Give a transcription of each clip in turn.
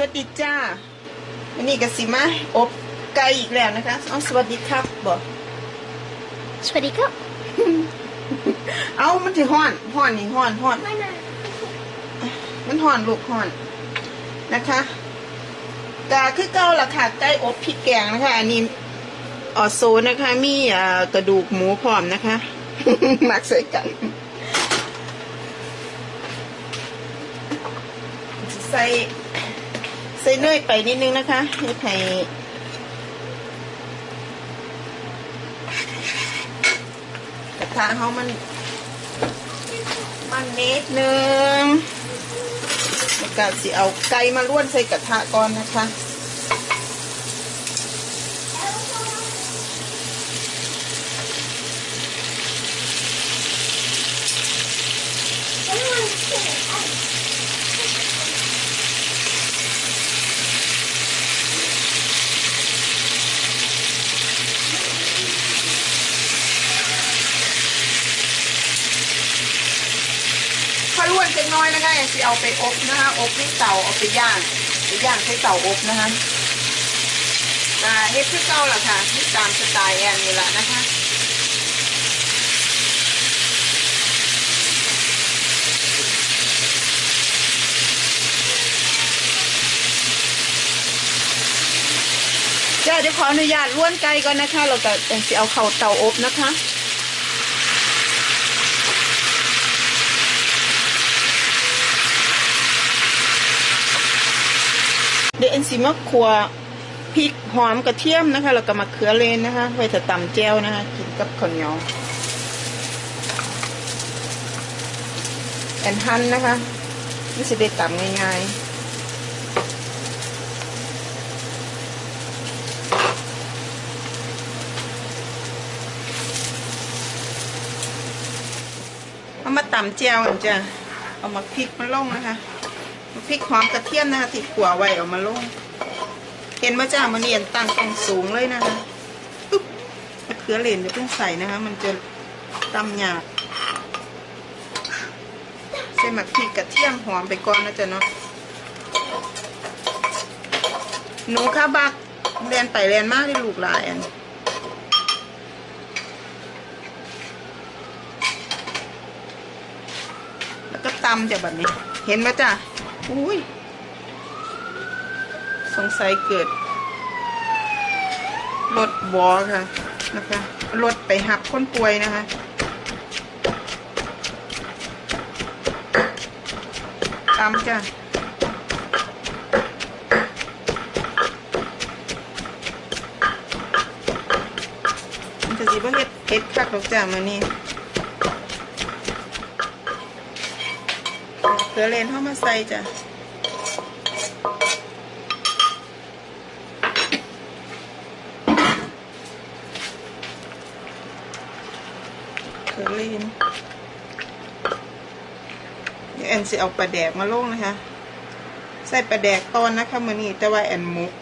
วัสดีจ้าวันนี้กสิมาอบไก่อีกแล้วนะคะเอาสวัสดีครับบอกสวัสดีครับ เอามันที่ห้อนห้อนนี่ห้อนห้อนไม่นะมันห่อนลูกห่อนนะคะกาคือเก้าราคาใกล้อบพริกแกงนะคะ อันนี้ออโซนะคะ มีอ่ากระดูกหมูพร้อมนะคะมักใส่กันใส่ ใส่เนยไปนิดนึงนะคะให้ไข่กระทะเขามัน มันนิดนึงแล้วก็สิเอาไก่มาล้วนใส่กระทะก่อนนะคะ พอล้วนจังน้อยนะคะสิเอบนะคะอบที่เตาเอาไปย่างไปย่างใช้เตาอบนะคะอ่าเฮ็ดคือเก่าล่ะค่ะที่ตามสไตล์แอนนี่แหละนะคะจ้าเดี๋ยวขออนุญาตล้วนไก่ก่อนนะคะ เราจะเอาเข้าเตาอบนะคะ เดี๋ยวเอ็นซีมาครัวพริกหอมกระเทียมนะคะ แล้วก็มะเขือเลนนะคะ ไว้จะตำแจ่วนะคะ กินกับข้าวเหนียวแอนหั่นนะคะไม่ใช่ได้ตำง่ายๆเอามาตำแจ่วกันจ้ะ เอามาพริกมาลงนะคะ พริกหอมกระเทียมนะคะที่ขัวไว้เอามาลง เห็นว่าจ้ามันเนียนตั้งตรงสูงเลยนะคะปึ๊บมะเขือเหรนจะเพิ่งใส่นะคะ มันจะตำหยาบใส่หมักพริกกระเทียมหอมไปก่อนนะจ๊ะเนาะหนูข้าบักเรียนไปเรียนมากที่ลูกหลายอันแล้วก็ตำจากแบบนี้ เห็นไหมจ้ะ อุ้ย สงสัยเกิดรถบอค่ะนะคะรถไปหับคนป่วยนะคะตามจ้ะมันจะสิบ่เฮ็ดเฮ็ดคักดอกจ้ามานี่ เกลือเลนเข้ามาใส่จ้ะเกลือเลนเดี๋ยวแอนสิเอาปลาแดกมาลงนะคะ ใส่ปลาแดกตอนนะคะมือนี้แต่ว่าแอนมุก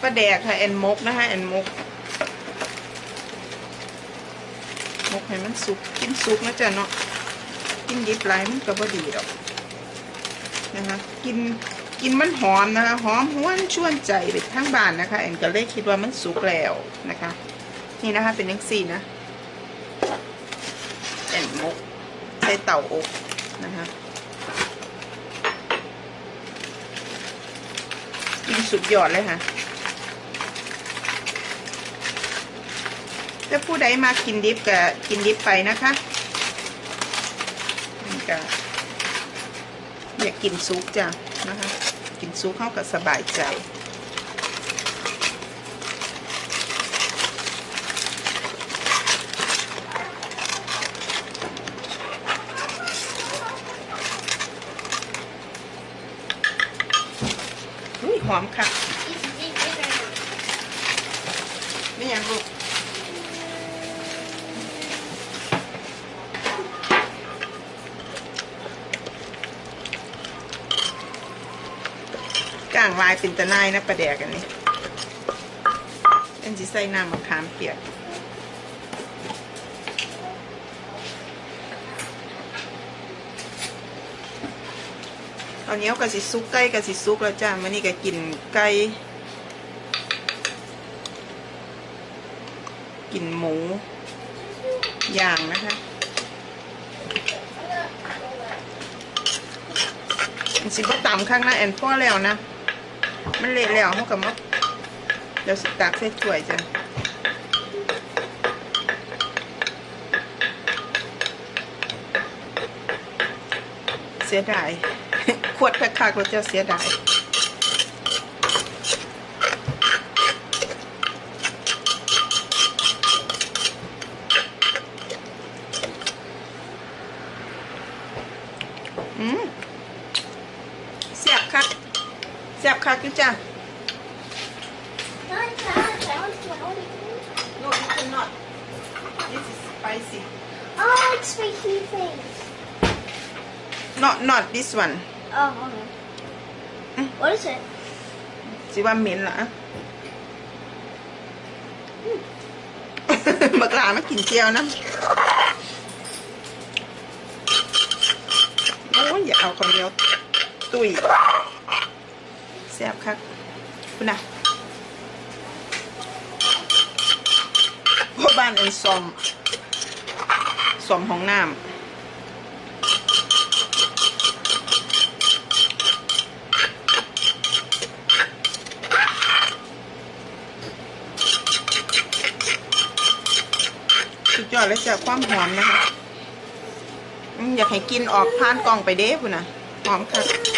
ปลา แดกค่ะแอนมกนะคะแอนมกมกให้มันสุกกินสุกนะจ๊ะเนาะกินดิบไรมันก็บ่ดีดอกนะคะกินกินมันหอมนะคะหอมห้วนชวนใจไปทั้งบ้านนะคะแอนก็เลยคิดว่ามันสุกแล้วนะคะ นี่นะคะเป็นยังสี่นะแอนมกใส่เต่าอบนะคะกินสุดยอดเลยค่ะ ถ้าผู้ใดมากินดิบก็กินดิบไปนะคะนี่ก็อยากกินซุปจ้ะนะคะ กินซุปเข้ากับสบายใจหอมค่ะ เป็นตะไนนะประแดกอันนี้เป็นจีใส่น้ำมะขามเปียกเอาเนี้ยกับสิซุกไก่กับสิซุกแล้วจ้ามันนี่ก็กินไก่กินหมูอย่างนะคะสิบก็ต่ำข้างหน้าแอนพ่อแล้วนะ มันเละแล้วเขากับมาเดี๋ยวสตักใส่ถ้วยจ้ะเสียดายขวดคักๆเราจะเสียดาย อืมเสียบคักเสียบคัก อยู่จ้ะ Nice, nice. I want to know. No, you cannot. This is spicy. Oh, I like spicy things. Not not this one. Oh, okay. Mm. What is it? สิว่าเหม็นเหรอบักหลามากินเจียวนะโอ้ยอย่าเอาคนเดียว ตุยแซ่บคักคุณนะพ่อบ้านเอ็นซอมซอมห้องน้ำสุดยอดเลยจะความหอมนะคะอืมอยากให้กินออกผ่านกล่องไปเด้พุ่นนะหอมค่ะ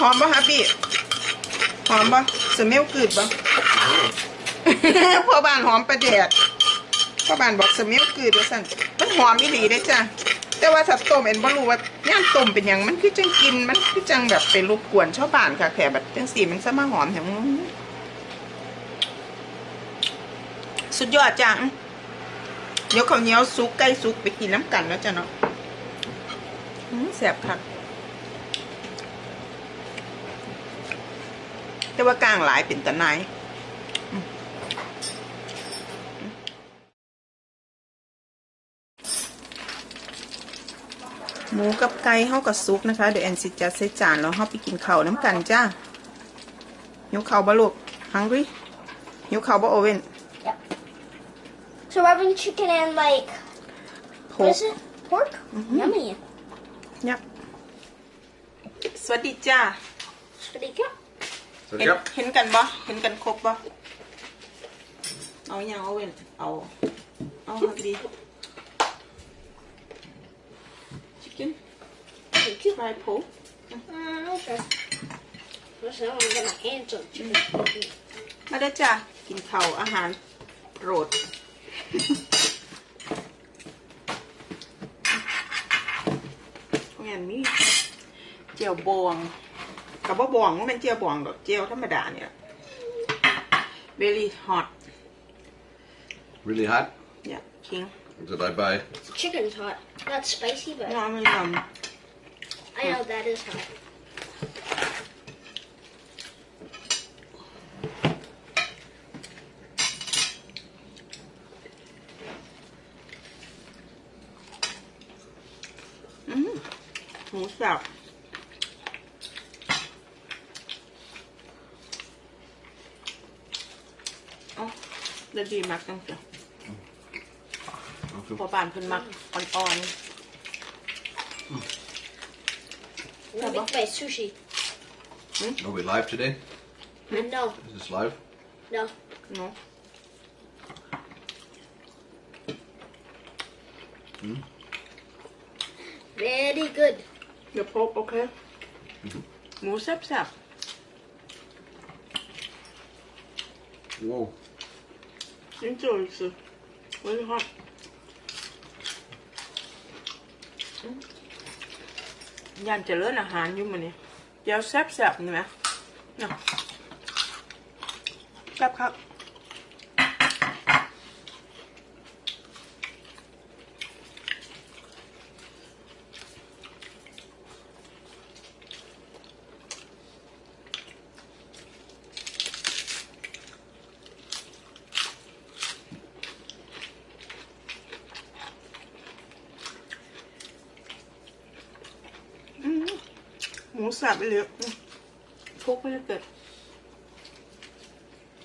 หอมปะฮะพี่หอมปะสเมลกึดปะพ่อบ้านหอมประแดดพ่อบ้านบอกสเมลกึดว่าสั่นมันหอมอีหลีได้จ้ะแต่ว่าถ้าต้มเอ็นบ่รู้ว่าย่างต้มเป็นยังมันคือจังกินมันคือจังแบบไปรบกวนชาวบ้านค่ะแขแบบจังสีมันซะมาหอมแถมสุดยอดจังเดี๋ยวข้าวเหนียวซุกไก่ซุกไปกินน้ำกันแล้วจ้ะเนาะแสบคัก แต่ว่ากลางหลายเป็นตะไนายหมูกับไก่เฮากับซุกนะคะ เดี๋ยวแอนสิจัดใส่จานแล้วเฮาไปกินข้าวน้ำกันจ้าหิวข้าวบ่ลูก hungry หิวข้าวบ่โอเว่น Yep. So we're having chicken and like, โพ what is it? Pork? Yummy. ยับสวัสดีจ้า Pretty good. สวั สเห็ดีนครับ เห็นกันบ่เห็นกันครบบ่เอาอย่างโอเว่นเอา เอาครับดี chicken Thank you. fried pork Mm, okay. Listen, I'm gonna get my hands on chicken. มาได้อจ้ากินข้าวอาหารโปรดงานมีเจียวบอง กับว่าบองมันเป็นเจียวบองดอกเจียวธรรมดาเนี่ย very hot really hot yeah king did I buy Chicken's hot. Not spicy, but น้องไม่ท I know that is hot. ำอื้อหมูสับ แล้วดีมากจังจ้ะพอบานเพิ่นมักอ่อน I'm gonna make my sushi. are we live today No, is this live no. ๆเนาะ Very good. เดี๋ยวพบโอเค หมูแซ่บ whoa ๆจิ้มจุ่มสิไว้ฮอตยานจะเลิศอาหารอยู่มันนี่เดี๋ยวแซ่บๆนี่ไหมเนาะแซ่บครับ หมูสับไปเลยอืมพกไม่ได้เกิด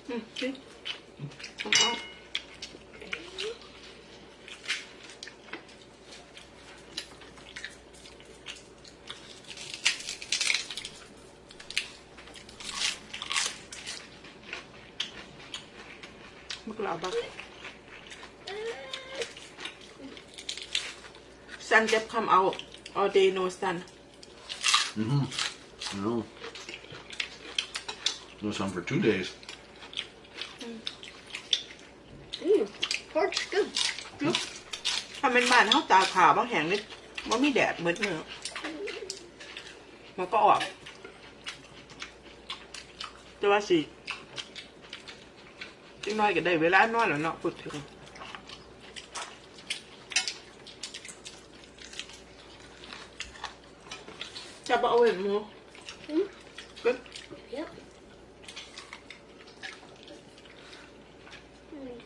อืมสิเอาเอมึกหลาบักซันเจ็บคำเอา all day no sun Mm-hmm. No. No sun for two days. Mmm, pork's good. ถ้าเป็นบ้านเขาตาขาวบางแห่งนี่มันมีแดดเหมือนเนื้อมันก็ออกแต่ว่าสิจังน้อยก็ได้เวลานอนแล้วเนาะพูดถึง จะบอกเอาเห็นหมู Hmm? ก็ Yep. Mm.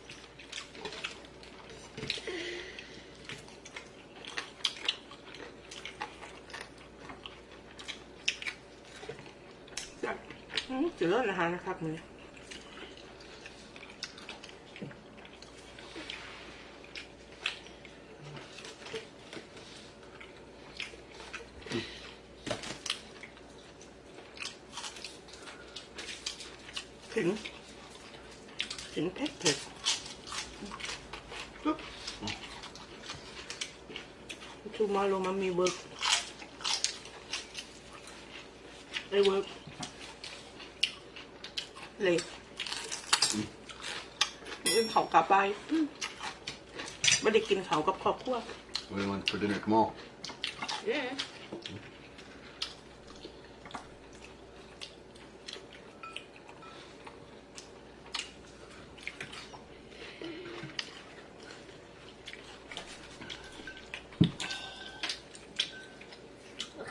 จะอืมจะเลิศอาหารนะครับมือนี้ถึง ถึงเผ็ดเผ็ดปุ๊บ ทูมาโลมามีเวิร์กไอเวิร์กเลยมื้อเขากลับไปอืมไม่ได้กินเขาวกับครอบครัว What do you want for dinner tomorrow? Yeah.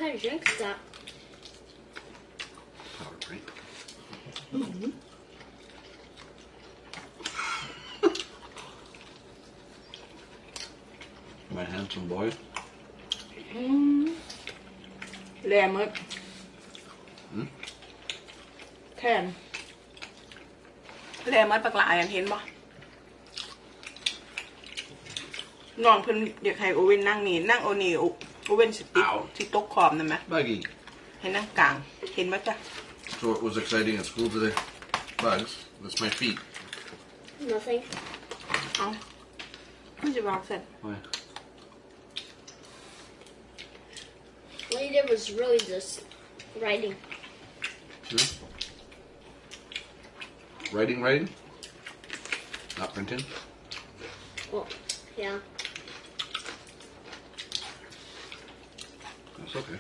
Kind of drink is that? Power drink. My handsome boy. แรมดหืมแทนแรมดปากหลายอันเห็นปะน้องเพิ่นอยากให้โอเว่นนั่งนี่นั่งโอนี่ โอโอเว่นสติ๊ก อ้าว ที่โต๊ะขอบนั่นไหม Buggy. ให้นั่งกลาง เห็นไหมจ๊ะ So what was exciting at school today? Bugs. That's my feet. Nothing. เอาไม่จะวางเสร็จ Why? All you did was really just writing. Yeah. Writing, writing? Not printing? Well, yeah. That's okay.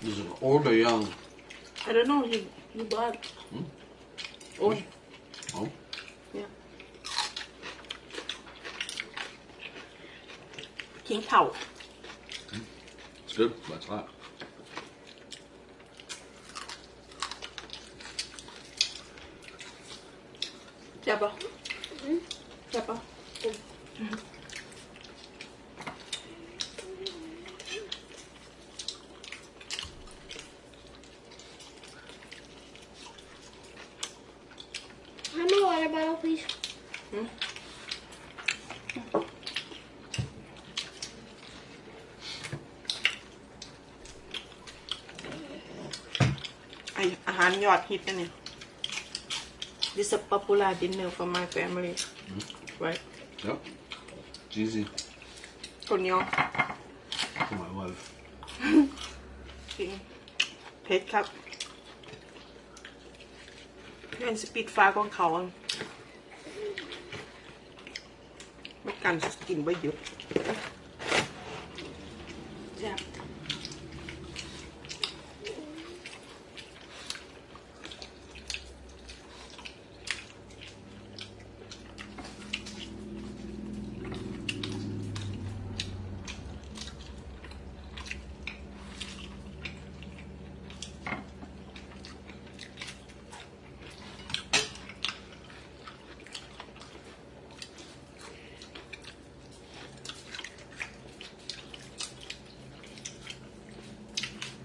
This Is it old or young? I don't know. You you bought hmm? Oh. old. Oh. Yeah. 挺好。It's hmm. good. That's hot. bottle, please. ไออาหารยอดฮิตนะเนี่ย This is a popular dinner for my family right Yep. It's easy คนเหนียว for my wife. กินเผ็ดครับเพื่อนสปีดฟ้าของเขาอะ ไม่กันกิ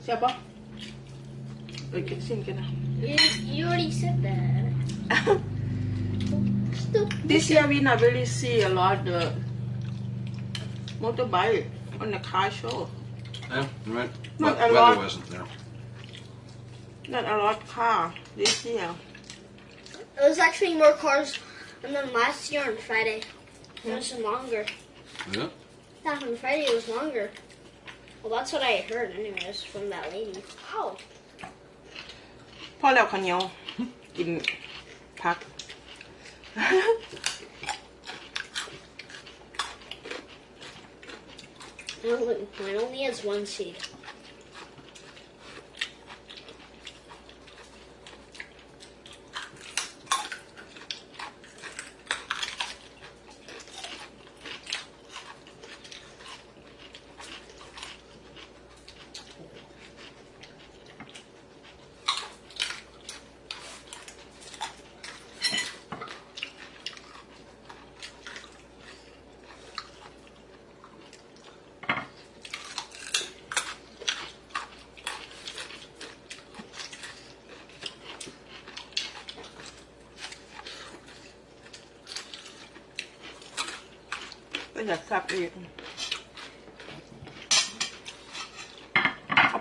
Siapa? Okay, sin ka na. You, you already said that. this year we not really see a lot of motorbike on the car show. Yeah, right. Not a lot. wasn't there. Not a lot car this year. It was actually more cars than then last year on Friday. It was longer. Yeah? Yeah, on Friday it was longer. Well, that's what I heard, anyways, from that lady. Wow. พ่อแล้วข้าวเหนียวกินพัก It only, mine only has one seed.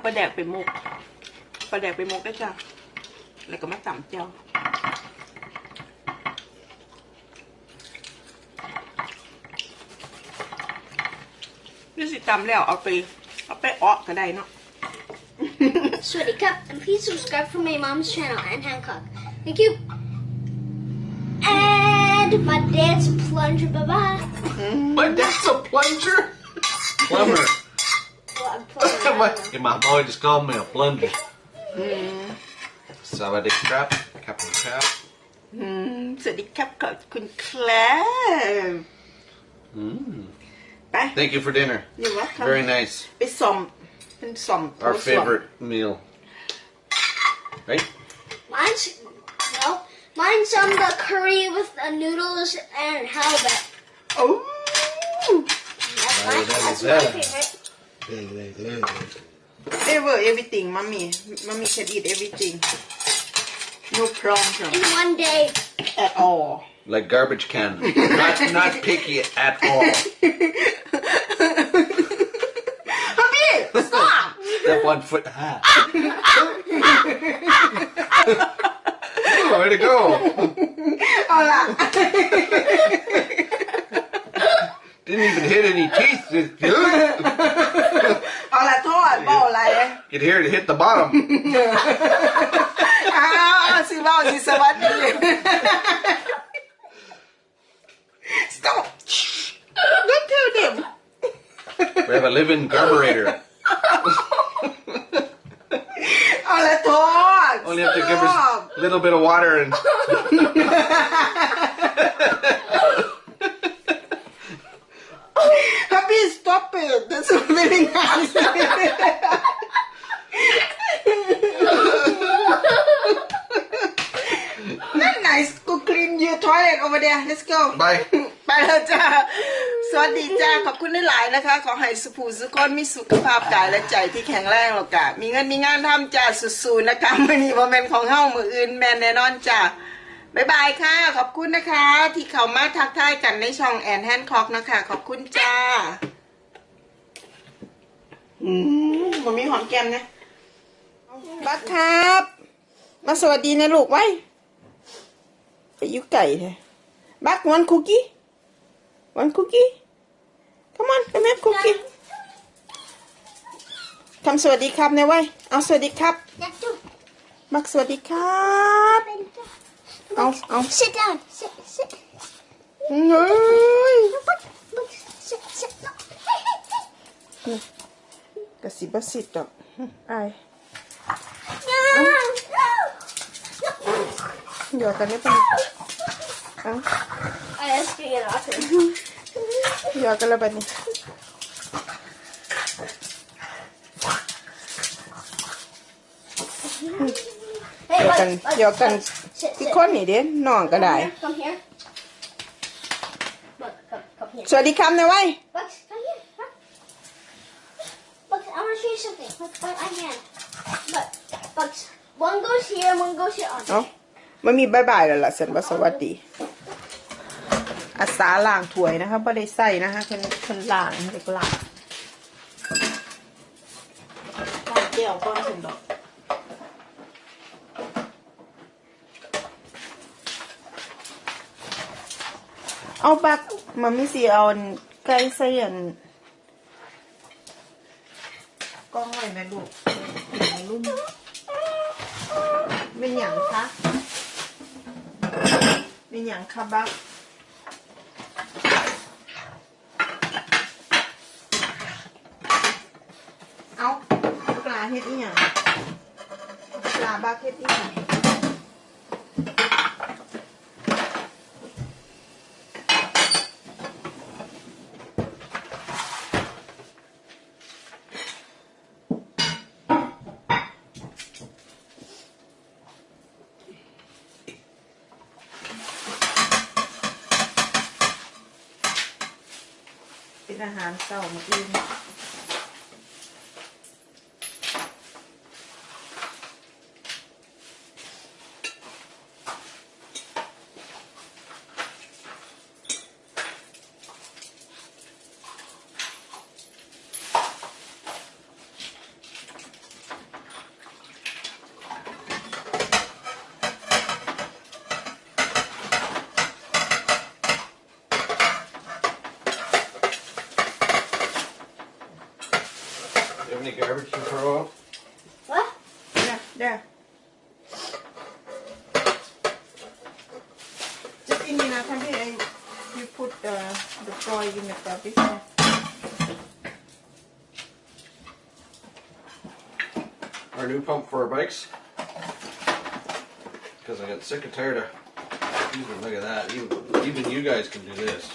ลาแดกไปมุกปลาแดกไปมุกได้จ้ะแล้วก็มาต่ำเจ้านี่สิตำแล้วเอาไปเอาไปอ้อก็ได้เนาะ Sweetie Cup, and please subscribe for my mom's channel, Anne Hancock. Thank you. And my dad's plunger. Bye bye. My dad's a plunger. Plumber. Well, I'm plunger. my, yeah, my boy just called me a plunger. Savadi crap, Captain Crab. อืมสวัสดีครับขอบคุณแคลม Mm. ไป Thank you for dinner. You're welcome. Very nice. ไปส่อมเป็นส่อม Our โถส้วม favorite meal. Right? Mine's no, mine's um the curry with the noodles and halibut. โอ้ That's my, that that's is They leg, everything, mommy. Mommy can eat everything. No problem. In one day. At all. Like garbage can. not not picky at all. Mommy, stop. that one foot. Ah. Ah, ah, to go. Hola. Didn't even hit any teeth. It, เอาล่ะโทษเบาอะไร could hear it hit the bottom. อ้าวสิเบาสิสวัสดี stop don't tell them We have a living carburetor. เอาล่ะโทษ Only have to give her Stop. a little bit of water and stop it that's very nice That's nice go clean your toilet over there let's go bye. ไปแล้วจ้า สวัสดีจ้า ขอบคุณหลายๆนะคะ ขอให้สุภูสุคนมีสุขภาพกายและใจที่แข็งแรงหรอกกะ มีเงินมีงานทำจ้าสู้ๆนะคะมือนี้โมเมนต์ของเฮ้ามืออื่นแมนแน่นอนจ้าบ๊ายบายค่ะ ขอบคุณนะคะ ที่เข้ามาทักทายกันในช่องแอนแฮนคอกนะคะ ขอบคุณจ้า อืมมันมีหอมแก้มนะบักครับ มาสวัสดีนะลูกไว้ไปอยุไก่แท้บักวันคุกกี้ One cookie? Come on, come have cookie. คำสวัสดีครับนะเว้ยเอาสวัสดีครับ That's two. มักสวัสดีครับ เอา เอา Sit down. Sit, sit. เฮ้ย กระสิบสิดดอกไอาย No, no. หยอกกันได้ปะเอา I have to get off it. หยอกกันแล้วบัดนี้ Hey, หยอกกัน Bud, Bud, หยอกกัน Bud, sit, ที่ sit. คนนี่เด้น้องก็ได้ Come here. Look, come, come here. สวัสดีครับนะเว้ย Look, come here. Look. Look, I want to show you something. Look. But I can. But but one goes here, one goes here. เอ้ามันมีบายบายแล้วล่ะสันว่าสวัสดีอาสาล่างถ้วยนะคะไม่ได้ใส่นะคะเพิ่นเพิ่นล่างเด็กล่างล่างแก้วก้อนสินดอก เอาบักมันไม่สิเอาอันไก่ใส่อัน กล้องไว้แม่ลูกกินรุ่มเป็นอย่างคะเป็นอย่างคะบักเอาปลาเฮ็ดอีหยังปลาบักเฮ็ดอีหยัง อาหารเก่ามาอื่น in I, uh, you put uh, the fry in the rubbish. Our new pump for our bikes. Because I got sick and tired of look at that. Even, even you guys can do this.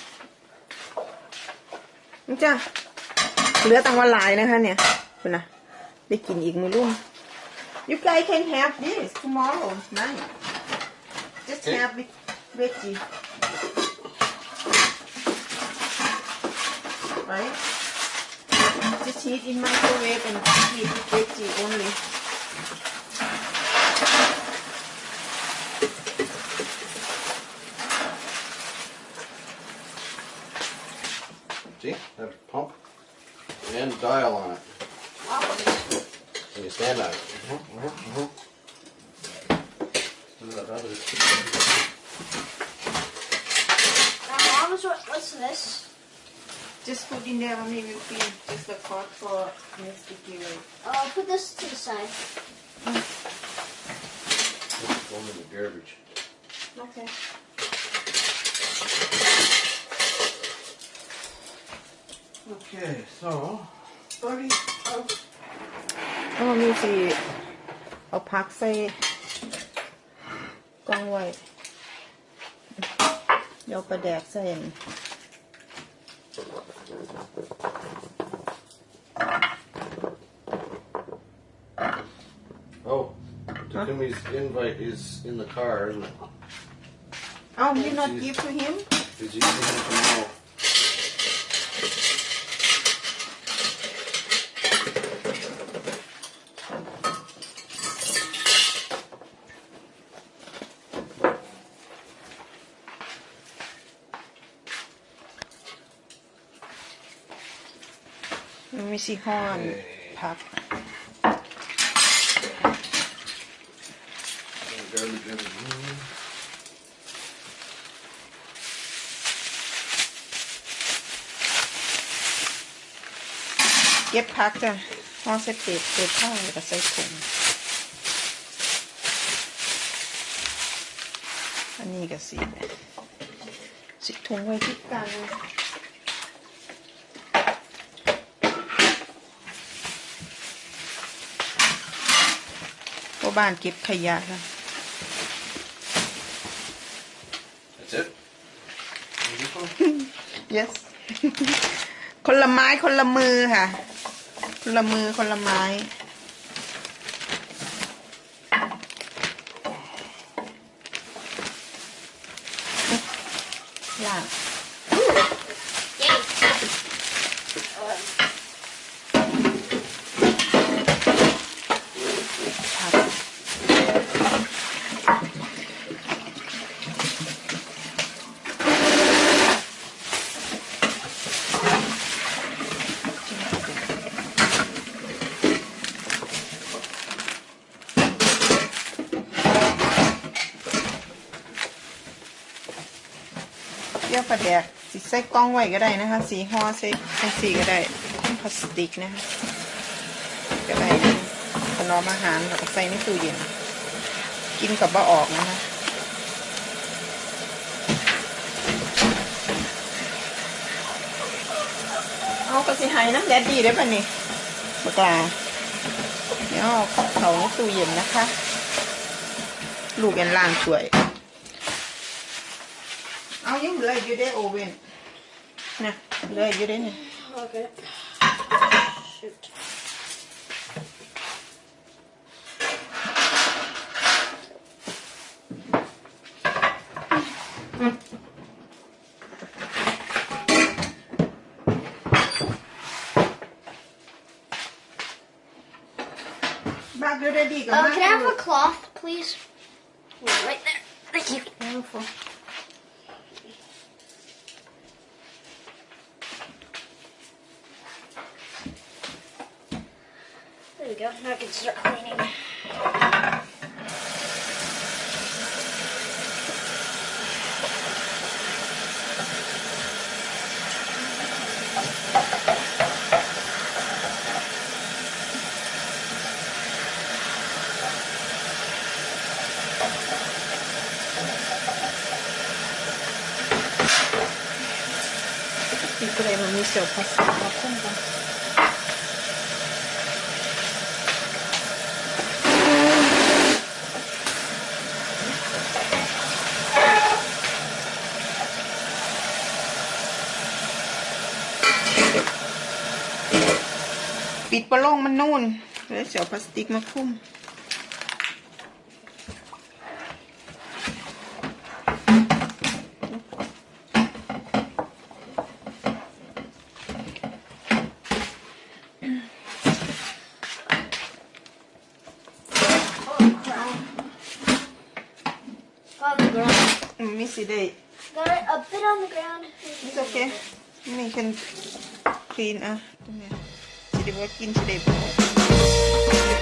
You guys can have this tomorrow night. Just have it. 50. Right? Just heat in microwave and heat to 50 only. See, that pump and dial on it. Wow. So you stand on it. Mm -hmm, mm -hmm. Now, Mom, what, what's this? just put in there maybe feel just a pot for next sticky way I'll put this to the side. It's going in the garbage. okay Okay, so ก็มีสิเอาพักใส่กล้องไว้ เดี๋ยวประแดกใส่อัน oh, Takumi's invite is in the car, isn't it? เอ้า you not give to him Did you see him tomorrow? Let me see ห้อน Hey. พัก Garbage everywhere. เก็บพักจ้ะห้องเสร็จเก็บเก็บผ้าแล้วก็ใส่ถุงอันนี้ก็สิสิถุงไว้ที่กัน บ้านเก็บขยะค่ะ That's it? This one? yes คนละไม้คนละมือค่ะ คนละมือคนละไม้ล่าง Yay. เยื่อปลาแดกสีใส่กล้ องไว้ก็ได้นะคะ สีห่อใส่ใส่สีก็ได้พลาสติกนะคะก็ได้นะถนอมอาหารแล้วก็ใส่ในตู้เย็น กินกับบะออกนะคะเอากระสีหายน้ำแดดดีได้ป่ะนี่บักลาเดี๋ยวเอาเขาในตู้เย็นนะคะ ลูกยันล่างสวย เอายังเหลืออยู่ได้โอเว่น นะเหลืออยู่ได้เนี่ย Okay. Shoot. Back you ready go Uh, back can I have you. a cloth, please? Yeah, right there. Thank you. Careful. go. Now I can start cleaning. Ikurai no miso pasta. ปิดปลาโล่งมันนู่น แล้วเสียวพลาสติกมาคลุ้ม On the ground. อืมมีสิได้ Got it a bit on the ground. It's okay. Me can clean ah. สิได้ว่ากินสิได้บ่